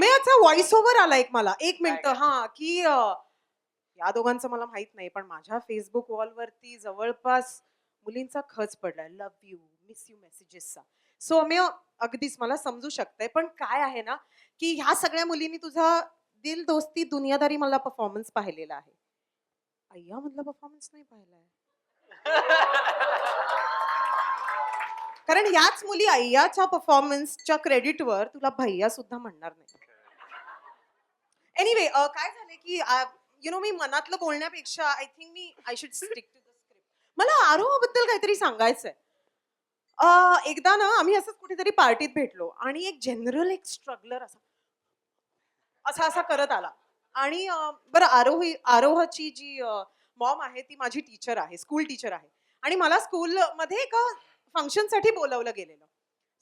अमेयाचा voice over आला एक मला. एक मिनिट? हा की अं, या दोघांचं मला माहीत नाही पण माझ्या फेसबुक वॉलवरती जवळपास मुलींचा खच पडलाय. लव्ह यू मिस यू मेसेजेसचा सो अमेय अगदीच मला समजू शकतंय पण काय आहे ना की ह्या सगळ्या मुलींनी तुझा दिल दोस्ती दुनियादारी मला परफॉर्मन्स पाहिलेला आहे. अय्या मधला परफॉर्मन्स नाही पाहिलाय. कारण याच मुली अय्याच्या परफॉर्मन्सच्या क्रेडिटवर तुला भैया सुद्धा म्हणणार नाही. एनिवे काय झालं की यु नो मी मनातलं बोलण्यापेक्षा I think me I should stick to the script मला आरोहाबद्दल काहीतरी सांगायचंय. अं, एकदा ना आम्ही असंच कुठेतरी पार्टीत भेटलो आणि एक जनरल एक स्ट्रगलर असा असा असा करत आला. आणि अं, बरं आरोही आरोहाची जी मॉम आहे ती माझी टीचर आहे स्कूल टीचर आहे. आणि मला स्कूलमध्ये एका फंक्शनसाठी बोलवलं गेलेलं.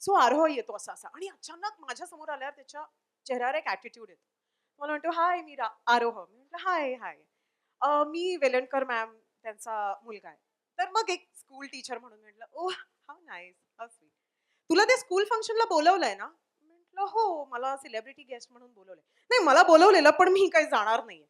सो आरोह येतो असा असा. आणि अचानक माझ्यासमोर आल्यावर त्याच्या चेहऱ्यावर एक ॲटिट्यूड येतो. मला म्हणतो हाय मी रा- आरोह. मी म्हटलं हाय हाय. मी वेलणकर मॅम त्यांचा मुलगा आहे. तर मग एक स्कूल टीचर म्हणून म्हटलं ओ हा नाईस हा स्वीट. तुला ते स्कूल फंक्शनला बोलवलंय ना? म्हटलं हो मला सेलिब्रिटी गेस्ट म्हणून बोलवलंय. नाही मला बोलवलेलं पण मी काही जाणार नाहीये.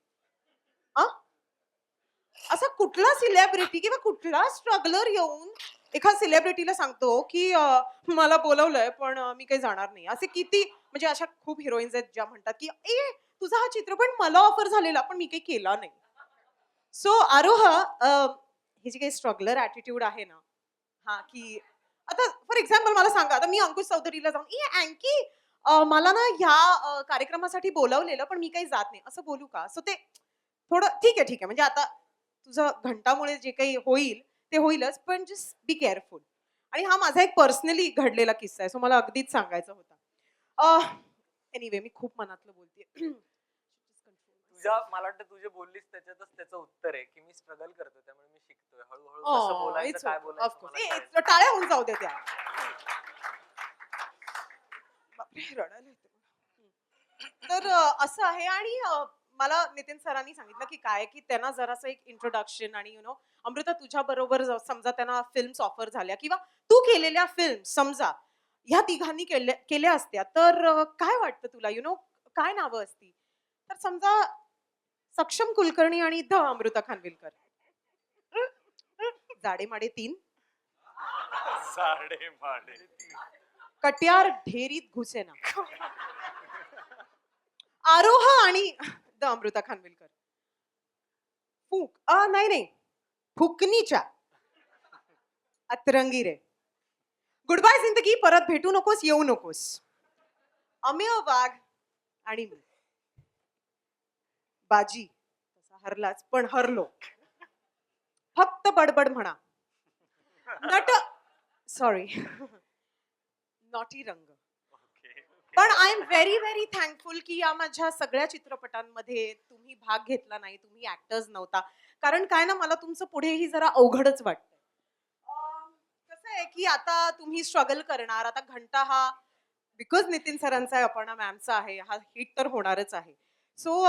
असा कुठला सिलेब्रिटी किंवा कुठला स्ट्रगलर येऊन एका सेलिब्रिटीला सांगतो की अं, मला बोलवलंय पण अं, मी काही जाणार नाही. असे किती म्हणजे अशा खूप हिरोईन्स आहेत ज्या म्हणतात की ए तुझा हा चित्रपट मला ऑफर झालेला पण मी काही केला नाही. सो आरोह अं, जे काही स्ट्रगलर ॲटिट्यूड आहे ना हा की आता फॉर एक्झाम्पल मला सांगा आता मी अंकुश चौधरीला जाऊन ए अँकी अं, मला ना ह्या अं, कार्यक्रमासाठी बोलावलेलं पण मी काही जात नाही. असं बोलू का? सो ते थोडं ठीक आहे ठीक आहे. म्हणजे आता तुझं घंटामुळे जे काही होईल ते होईलच पण जस्ट बी केअरफुल आणि हा माझा एक पर्सनली घडलेला किस्सा आहे सो मला अगदीच सांगायचा होता. एनिवे मी खूप मनातलं बोलते तुझ्या मला वाटतं तू जे बोललीस त्याच्यातच त्याचं उत्तर आहे की मी स्ट्रगल करतो त्यामुळे मी शिकतोय. हळूहळू कसं बोलायचं काय बोलायचं. टाळ्या होऊन जाऊ दे त्या. तर असं आहे आणि मला नितीन सरांनी सांगितलं की काय की त्यांना जरासं एक इंट्रोडक्शन आणि यु नो अमृता तुझ्या बरोबर समजा त्यांना फिल्म्स ऑफर झाल्या किंवा तू केलेल्या फिल्म समजा ह्या तिघांनी केल्या केल्या असत्या तर काय वाटतं तुला? यु नो काय नावं असती? तर समजा सक्षम कुलकर्णी आणि ध अमृता खानविलकर. जाडे माडे तीन. माडे कट्यार ढेरीत घुसेना. आरोह आणि द अमृता खानविलकर. फूक अ, नाही नाही. फुकनीच्या अतरंगी रे. गुड बाय जिंदगी. परत भेटू नकोस येऊ नकोस. अमेय वाघ आणि मी. बाजी तसा हरलाच पण हरलो. फक्त बडबड म्हणा. नट सॉरी नॉटी रंग. पण I am very very thankful की या माझ्या सगळ्या चित्रपटांमध्ये तुम्ही भाग घेतला नाही तुम्ही ऍक्टर्स नव्हता. कारण काय ना मला तुमचं पुढेही जरा अवघडच वाटतंय. कसं आहे की आता तुम्ही स्ट्रगल करणार. आता घंटा हा बिकॉज नितीन सरांचा आहे अपर्णा मॅमचा आहे हा हिट तर होणारच आहे. सो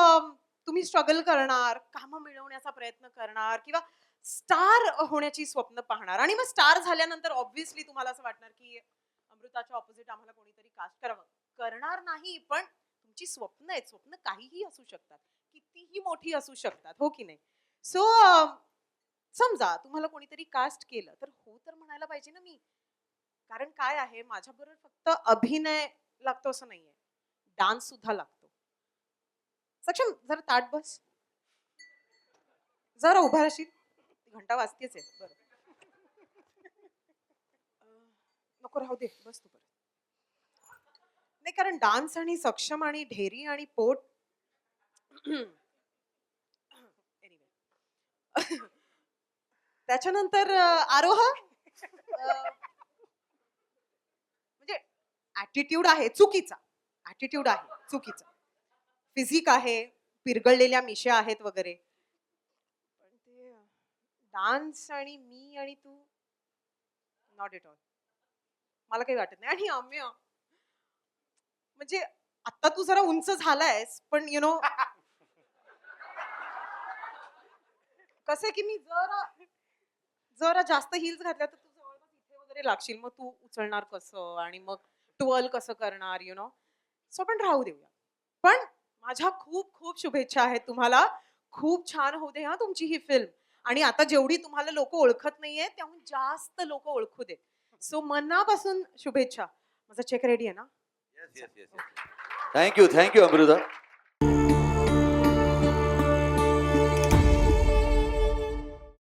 तुम्ही स्ट्रगल करणार कामं मिळवण्याचा प्रयत्न करणार किंवा स्टार होण्याची स्वप्न पाहणार. आणि मग स्टार झाल्यानंतर ऑब्व्हियसली तुम्हाला असं वाटणार की अमृताच्या ऑपोजिट आम्हाला कोणीतरी कास्ट करावं. करणार नाही पण तुमची स्वप्न आहेत. स्वप्न काहीही असू शकतात. कितीही मोठी असू शकतात. हो की नाही? सो समजा तुम्हाला कोणीतरी कास्ट केलं तर हो तर म्हणायला पाहिजे ना मी. कारण काय आहे? माझ्याबरोबर फक्त अभिनय लागतो असं नाहीये. डान्स सुद्धा लागतो. सक्षम जरा ताट बस. जरा उभा राहशील. घंटा वाजतेच आहे बरं. नको राहू दे. बस तू परत. नाही कारण डान्स आणि सक्षम आणि ढेरी आणि पोट त्याच्यानंतर आरोह? म्हणजे ऍटिट्यूड आहे चुकीचा. ऍटिट्यूड आहे चुकीचा. फिजिक आहे पिरगळलेल्या मिशा आहेत वगैरे. पण ते डान्स आणि मी आणि तू नॉट इट ऑल मला काही वाटत नाही. आणि आम्ही म्हणजे आता तू जरा उंच झालायस पण यु नो कसं आहे की मी जरा जरा जास्त हिल्स घातल्या तर तू जवळपास इथे वगैरे लागशील. मग तू उचलणार कसं आणि मग ट्वेल कसं करणार यु नो सो पण राहू देऊया. पण माझ्या खूप खूप शुभेच्छा आहेत तुम्हाला. खूप छान होऊ दे हा तुमची ही फिल्म आणि आता जेवढी तुम्हाला लोक ओळखत नाहीये त्याहून जास्त लोक ओळखू दे सो मनापासून शुभेच्छा. माझा चेक रेडी आहे ना? Thank you, thank you, Amruta.